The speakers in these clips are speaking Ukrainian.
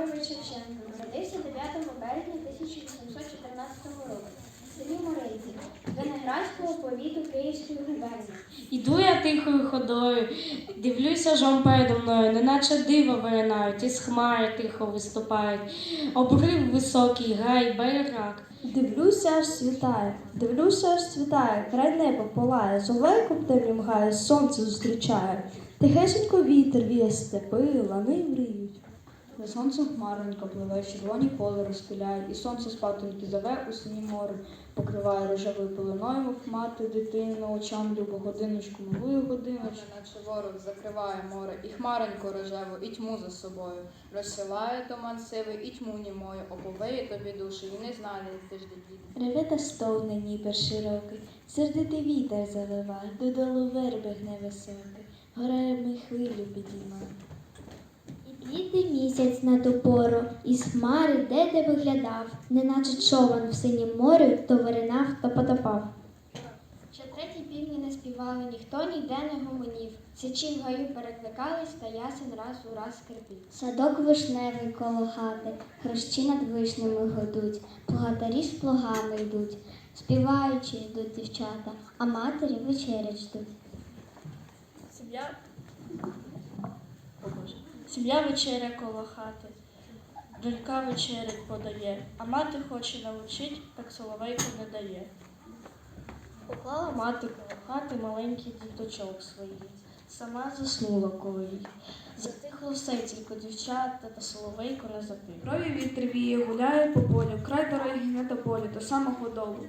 Григорович Шевченко народився 9 березня 1814 року в селі Морейці Виноградського повіту Київської губернії. Іду я тихою ходою, дивлюся жом передо мною, неначе диво виринають, із хмари тихо виступають, обрив високий, гай, берег. Дивлюся, аж світає, дивлюся, аж світає, край небо палає, золейком темнім гає, сонце зустрічає. Тихесенько вітер віє степи, лани мріють. За сонцем хмаронька пливе, червоні поле розпиляє, і сонце спатоньки зове у сині море, покриває рожевою пеленою, мов мати дитину очам любо годиночку, милую годиночку. Наче ворог закриває море, і хмароньку рожеву, і тьму за собою. Розсилає туман сивий, і тьму німою, оповиє тобі душі, і не знає, де ж діти. Реве та стовне нібір широкий, сердитий вітер заливає, додолу верби гне високий, горами хвилю підіймає. Блідий місяць на ту пору, із хмари де де виглядав, неначе човен в синім морю, то виринав, то потопав. Ще треті півні не співали, ніхто ніде не гомонів. Січі в гаю перекликались, та ясен раз у раз скрипів. Садок вишневий коло хати, хрещі над вишнями годуть, плугатарі з плугами йдуть, співаючи йдуть дівчата, а матері вечерять ждуть. Сім'я. Сім'я вечеря коло хати, донька вечерять подає, а мати хоче навчить, так соловейко не дає. Поклала мати коло хати маленький діточок своїх, сама заснула коло їх. Затихло все, тільки дівчата та соловейко не затих. Крові вітер віє, гуляє по полю, край дороги гне до полю, до самого долу.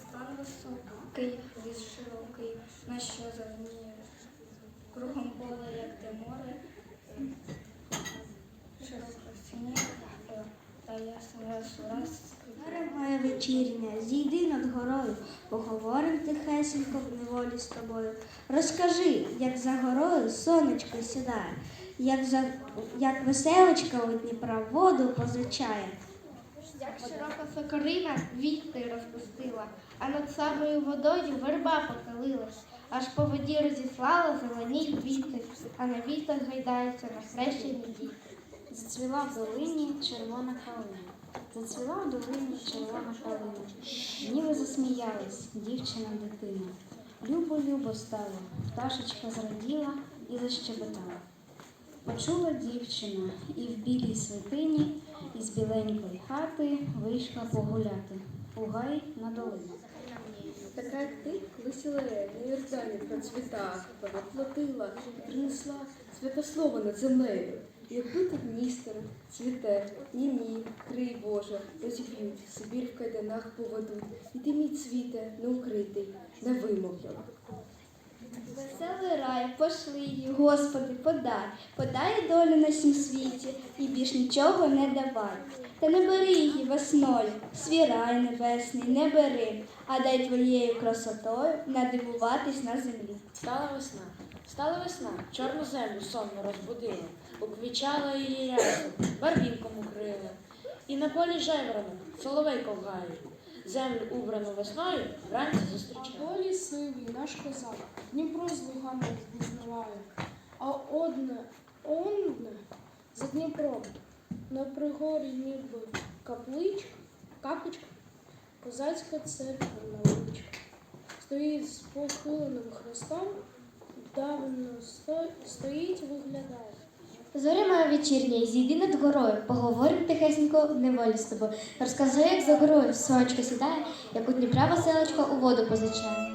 Стан високий, ліс широкий, на що завніє. Кругом поле, як те море, широко вечірня, зійди над горою, поговорим тихесенько в неволі з тобою. Розкажи, як за горою сонечко сідає, як, за, як веселочка у Дніпра воду позичає. Як широка сокорина віти розпустила, а над самою водою верба похилилась, аж по воді розіслала зелені квіти, а на вітах гайдаються нахрещені діти. Зацвіла в долині червона калина. Зацвіла в долині червона калина. Ніви засміялись, дівчина дитина. Любо-любо стало, пташечка зраділа і защебетала. Почула дівчина і в білій святині із біленької хати вийшла погуляти у гай на долину. Така як ти веселеє, на Йордані процвіта, переплатила, принесла святослово над землею. Якби тут містер, цвіте, ні, ні, крий Боже, розіб'ють, Сибір в кайданах поведуть, і ти мій цвіте, не укритий, не вимовлено. Веселий рай, пошли її, Господи, подай, подай долю на сім світі і більш нічого не давай. Та не бери її весною, свій рай небесний, не бери, а дай твоєю красотою надивуватись на землі. Стала весна, стала весна, чорну землю сонно розбудила, уквічала її рясом, барвінком укрила. І на полі жайворонок, соловейко в гаї, землю убрану весною вранці зустрічає. Долі наш козак, Дніпро з лугами впізнаває, а одне, одне за Дніпром, на пригорі ніби капличка, капочка, козацька церква маличка. Стоїть з похиленим хрестом, давно сто- стоїть, виглядає. Зоря моя вечірня, зійди над горою, поговорим тихесенько в неволі з тобою. Розкажи, як за горою сонечко сідає, як у Дніпра веселочка у воду позичає.